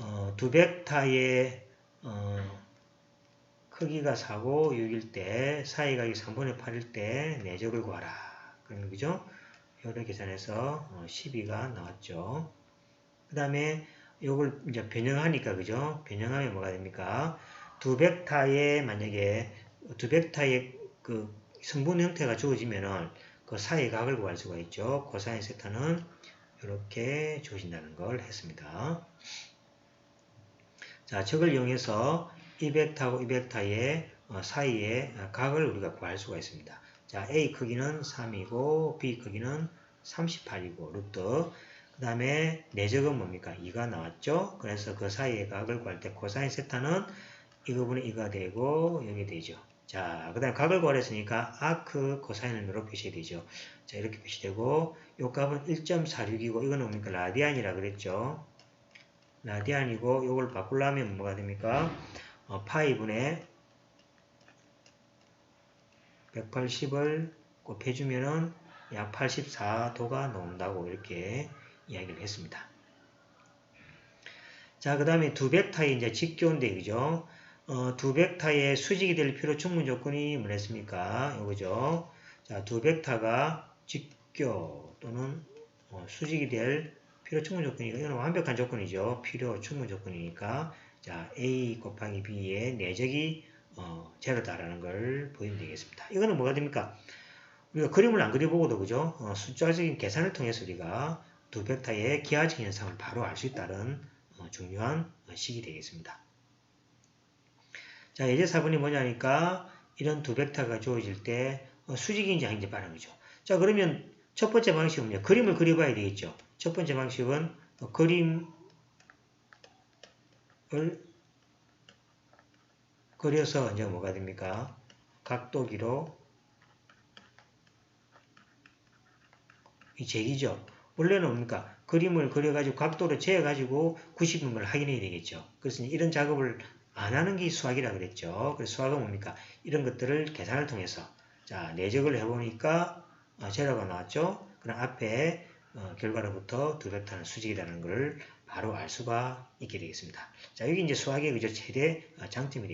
어, 두 벡터의 어, 크기가 4고 6일 때 사이각이 3분의 8일 때 내적을 구하라. 그러면 그죠? 이걸 계산해서 어, 12가 나왔죠. 그 다음에 이걸 이제 변형하니까 그죠? 변형하면 뭐가 됩니까? 두 벡터의 만약에 두 벡터의 그 성분 형태가 주어지면은 그 사이 각을 구할 수가 있죠. 코사인 세타는 이렇게 주어진다는 걸 했습니다. 자, 적을 이용해서 이 벡터하고 이 벡터의 어, 각을 우리가 구할 수가 있습니다. 자, A 크기는 3이고 B 크기는 38이고 루트 그 다음에 내적은 뭡니까? 2가 나왔죠. 그래서 그 사이의 각을 구할 때 코사인 세타는 이 부분이 2가 되고 여기 되죠. 자, 그 다음에 각을 구하랬으니까 아크 코사인을 몇로 표시해야 되죠. 자, 이렇게 표시되고 요 값은 1.46이고 이거는 뭡니까? 라디안이라 그랬죠. 라디안이고 요걸 바꾸려면 뭐가 됩니까? 어, 파이분의 180을 곱해주면은 약 84도가 나온다고 이렇게 이야기를 했습니다. 자, 그 다음에 두 벡터의 이제 직교인데, 그죠? 어, 두 벡터의 수직이 될 필요 충분 조건이 뭐랬습니까? 이거죠. 자, 두 벡터가 직교 또는 어, 수직이 될 필요 충분 조건이니까, 이건 완벽한 조건이죠. 필요 충분 조건이니까, 자, A 곱하기 B의 내적이 어, 제로다라는 걸 보이면 되겠습니다. 이거는 뭐가 됩니까? 우리가 그림을 안 그려보고도 그죠? 어, 숫자적인 계산을 통해서 우리가 두 벡터의 기하적 현상을 바로 알 수 있다는 어, 중요한 식이 되겠습니다. 자, 예제 4번이 뭐냐니까 이런 두 벡터가 주어질 때 어, 수직인지 아닌지 빠른 거죠. 자, 그러면 첫 번째 방식은 뭐냐? 그림을 그려봐야 되겠죠. 첫 번째 방식은 어, 그림을 그려서 이제 뭐가 됩니까? 각도기로 이 제기죠. 원래는 뭡니까? 그림을 그려가지고 각도를 재가지고 90인 걸 확인해야 되겠죠. 그래서 이런 작업을 안 하는 게 수학이라 그랬죠. 그래서 수학은 뭡니까? 이런 것들을 계산을 통해서 자 내적을 해보니까 어, 제로가 나왔죠. 그럼 앞에 어, 결과로부터 두 벡터는 수직이라는 것을 바로 알 수가 있게 되겠습니다. 자 여기 이제 수학의 그저 최대 어, 장점이